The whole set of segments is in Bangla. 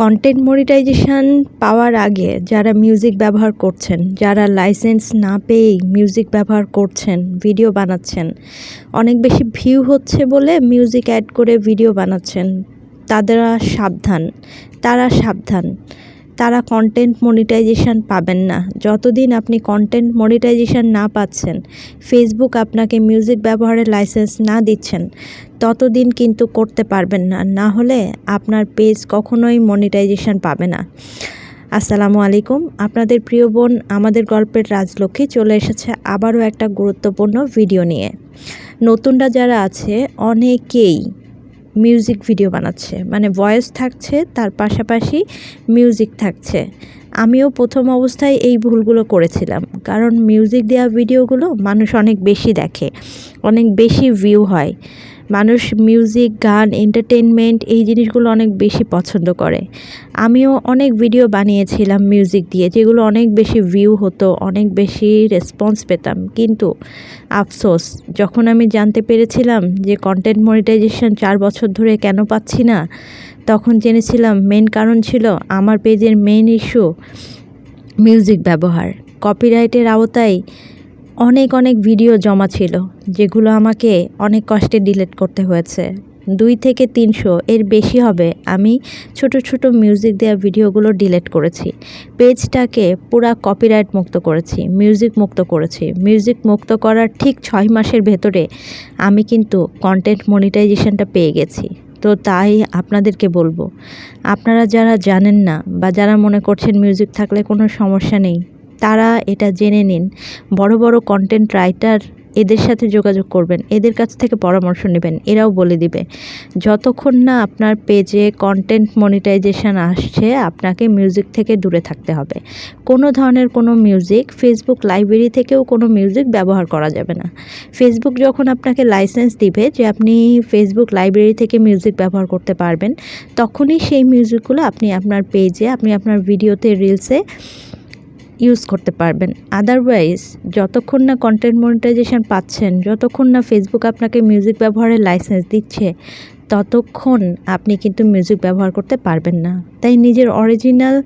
কন্টেন্ট মনিটাইজেশন পাওয়ার আগে যারা মিউজিক ব্যবহার করছেন, যারা লাইসেন্স না পেয়েই মিউজিক ব্যবহার করছেন ভিডিও বানাচ্ছেন, অনেক বেশি ভিউ হচ্ছে বলে মিউজিক অ্যাড করে ভিডিও বানাচ্ছেন, তাদের সাবধান, তারা সাবধান। তারা কন্টেন্ট মনিটাইজেশন পাবেন না। যতদিন আপনি কন্টেন্ট মনিটাইজেশন না পাচ্ছেন ফেসবুক আপনাকে মিউজিক ব্যবহারের লাইসেন্স না দিচ্ছেন, ততদিন কিন্তু করতে পারবেন না। না হলে আপনার পেজ কখনোই মনিটাইজেশন পাবে না। আসসালামু আলাইকুম। আপনাদের প্রিয় বোন আমাদের গল্পের রাজলক্ষ্মী চলে এসেছে আবারও একটা গুরুত্বপূর্ণ ভিডিও নিয়ে। নতুনরা যারা আছে, অনেকেই মিউজিক ভিডিও বানাচ্ছে। মানে ভয়েস থাকছে, তার পাশাপাশি মিউজিক থাকছে। আমিও প্রথম অবস্থায় এই ভুলগুলো করেছিলাম। কারণ মিউজিক দেওয়া ভিডিওগুলো মানুষ অনেক বেশি দেখে, অনেক বেশি ভিউ হয়। মানুষ মিউজিক গান এন্টারটেনমেন্ট এই জিনিসগুলো অনেক বেশি পছন্দ করে। আমিও অনেক ভিডিও বানিয়েছিলাম মিউজিক দিয়ে, যেগুলো অনেক বেশি ভিউ হতো, অনেক বেশি রেসপন্স পেতাম। কিন্তু আফসোস, যখন আমি জানতে পেরেছিলাম যে কন্টেন্ট মনিটাইজেশন চার বছর ধরে কেন পাচ্ছি না, তখন জেনেছিলাম মেন কারণ ছিল আমার পেজের মেন ইস্যু মিউজিক ব্যবহার। কপিরাইটের আওতায় অনেক অনেক ভিডিও জমা ছিল, যেগুলো আমাকে অনেক কষ্টে ডিলিট করতে হয়েছে। দুই থেকে তিনশো, এর বেশি হবে। আমি ছোট ছোট মিউজিক দেওয়া ভিডিওগুলো ডিলিট করেছি। পেজটাকে পুরা কপিরাইট মুক্ত করেছি মিউজিক মুক্ত করেছি। মিউজিক মুক্ত করার ঠিক ছয় মাসের ভেতরে আমি কিন্তু কন্টেন্ট মনিটাইজেশনটা পেয়ে গেছি। তো তাই আপনাদেরকে বলব, আপনারা যারা জানেন না বা যারা মনে করছেন মিউজিক থাকলে কোনো সমস্যা নেই তারা এটা জেনে নিন। বড় বড় কন্টেন্ট রাইটার এদের সাথে যোগাযোগ করবেন। এদের কাছ থেকে পরামর্শ নেবেন। এরাও বলে দিবে। যতক্ষণ না আপনার পেজে কন্টেন্ট মনিটাইজেশন আসছে, আপনাকে মিউজিক থেকে দূরে থাকতে হবে। কোনো ধরনের কোনো মিউজিক ফেসবুক লাইব্রেরি থেকেও কোনো মিউজিক ব্যবহার করা যাবে না। ফেসবুক যখন আপনাকে লাইসেন্স দিবে যে আপনি ফেসবুক লাইব্রেরি থেকে মিউজিক ব্যবহার করতে পারবেন, তখনই সেই মিউজিকগুলো আপনি আপনার পেজে আপনি আপনার ভিডিওতে রিলসে ইউজ করতে পারবেন। আদারওয়াইজ যতক্ষণ না কন্টেন্ট মনিটাইজেশান পাচ্ছেন, যতক্ষণ না ফেসবুক আপনাকে মিউজিক ব্যবহারের লাইসেন্স দিচ্ছে ততক্ষণ আপনি কিন্তু মিউজিক ব্যবহার করতে পারবেন না। তাই নিজের অরিজিনাল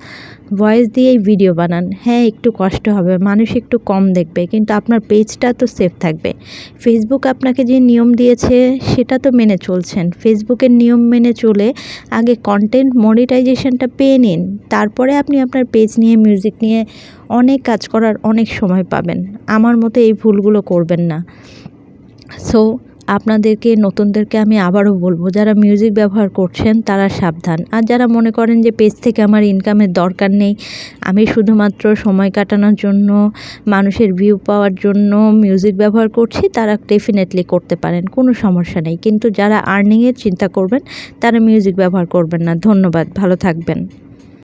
ভয়েস দিয়েই ভিডিও বানান। হ্যাঁ একটু কষ্ট হবে, মানুষ একটু কম দেখবে, কিন্তু আপনার পেজটা তো সেফ থাকবে। ফেসবুক আপনাকে যে নিয়ম দিয়েছে, সেটা তো মেনে চলছেন। ফেসবুকের নিয়ম মেনে চলে আগে কন্টেন্ট মনিটাইজেশনটা পেয়ে নিন। তারপরে আপনি আপনার পেজ নিয়ে মিউজিক নিয়ে অনেক কাজ করার অনেক সময় পাবেন। আমার মতো এই ভুলগুলো করবেন না। সো আপনাদেরকে, নতুনদেরকে আমি আবারও বলব, যারা মিউজিক ব্যবহার করছেন তারা সাবধান। আর যারা মনে করেন যে পেজ থেকে আমার ইনকামের দরকার নেই, আমি শুধুমাত্র সময় কাটানোর জন্য, মানুষের ভিউ পাওয়ার জন্য মিউজিক ব্যবহার করছি, তারা ডেফিনেটলি করতে পারেন, কোনো সমস্যা নেই। কিন্তু যারা আর্নিংয়ের চিন্তা করবেন, তারা মিউজিক ব্যবহার করবেন না। ধন্যবাদ, ভালো থাকবেন।